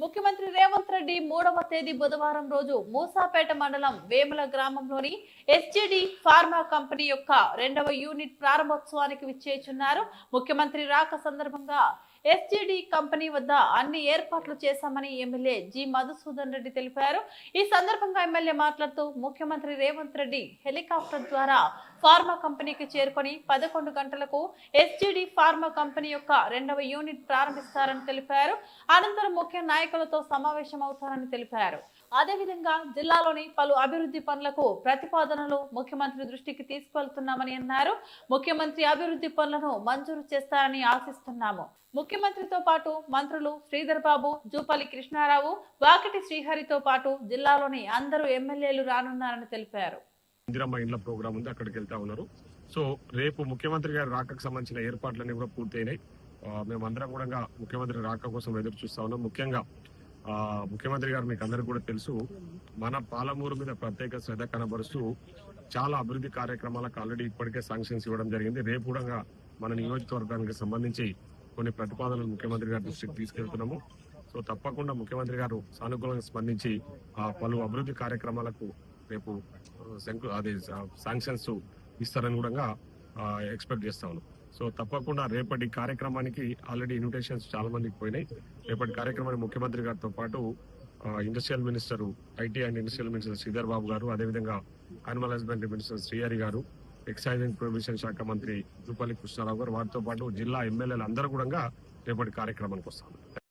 ముఖ్యమంత్రి రేవంత్ రెడ్డి మూడవ తేదీ బుధవారం రోజు మూసాపేట మండలం వేముల గ్రామంలోని ఎస్జిడి ఫార్మా కంపెనీ యొక్క రెండవ యూనిట్ ప్రారంభోత్సవానికి విచ్చేచున్నారు ముఖ్యమంత్రి రాక సందర్భంగా ఎస్జిడి కంపెనీ వద్ద అన్ని ఏర్పాట్లు చేశామని ఎమ్మెల్యే జి మధుసూదన్ రెడ్డి తెలిపారు. ఈ సందర్భంగా ఎమ్మెల్యే మాట్లాడుతూ ముఖ్యమంత్రి రేవంత్ రెడ్డి హెలికాప్టర్ ద్వారా ఫార్మా కంపెనీకి చేరుకొని పదకొండు గంటలకు ఎస్జిడి ఫార్మా కంపెనీ యొక్క రెండవ యూనిట్ ప్రారంభిస్తారని తెలిపారు. అనంతరం ముఖ్య నాయకులతో సమావేశం అవుతారని తెలిపారు. అదేవిధంగా జిల్లాలోని పలు అభివృద్ధి పనులకు ప్రతిపాదనలు ముఖ్యమంత్రి దృష్టికి తీసుకువెళ్తున్నామని అన్నారు. ముఖ్యమంత్రి అభివృద్ధి పనులను మంజూరు చేస్తారని ఆశిస్తున్నాము. ముఖ్యమంత్రితో పాటు మంత్రులు శ్రీధర్ బాబు జూపల్లి కృష్ణారావు వాకిటి శ్రీహరితో పాటు జిల్లాలోని అందరూ ఎమ్మెల్యేలు రానున్నారని తెలిపారు. ఇందిరమ్మ ఇండ్ల ప్రోగ్రామ్ ఉంది అక్కడికి వెళ్తా ఉన్నారు. సో రేపు ముఖ్యమంత్రి గారు రాకకు సంబంధించిన ఏర్పాట్లన్నీ కూడా పూర్తయినాయి. మేమందరం కూడా ముఖ్యమంత్రి రాక కోసం ఎదురు చూస్తా ఉన్నాం. ముఖ్యంగా ముఖ్యమంత్రి గారు మీకు అందరికీ కూడా తెలుసు మన పాలమూరు మీద ప్రత్యేక శ్రద్ధ కనబరుస్తూ చాలా అభివృద్ధి కార్యక్రమాలకు ఆల్రెడీ ఇప్పటికే శాంక్షన్స్ ఇవ్వడం జరిగింది. రేపు కూడా మన నియోజకవర్గానికి సంబంధించి కొన్ని ప్రతిపాదనలు ముఖ్యమంత్రి గారి దృష్టికి తీసుకెళ్తున్నాము. సో తప్పకుండా ముఖ్యమంత్రి గారు సానుకూలంగా స్పందించి ఆ పలు అభివృద్ధి కార్యక్రమాలకు రేపు శంకు అదే శాంక్షన్స్ ఇస్తారని కూడా ఎక్స్పెక్ట్ చేస్తా ఉన్నాం. సో తప్పకుండా రేపటి కార్యక్రమానికి ఆల్రెడీ ఇన్విటేషన్స్ చాలా మందికి పోయినాయి. రేపటి కార్యక్రమానికి ముఖ్యమంత్రి గారితో పాటు industrial minister IT and industrial minister Sridhar Babu గారు అదేవిధంగా అనిమల్ హస్బెండరీ మినిస్టర్ శ్రీహరి గారు ఎక్సైజ్ అండ్ ప్రొవిషన్ శాఖ మంత్రి జూపల్లి కృష్ణారావు గారు వారితో పాటు జిల్లా ఎమ్మెల్యేలు అందరూ కూడా రేపటి కార్యక్రమానికి వస్తారు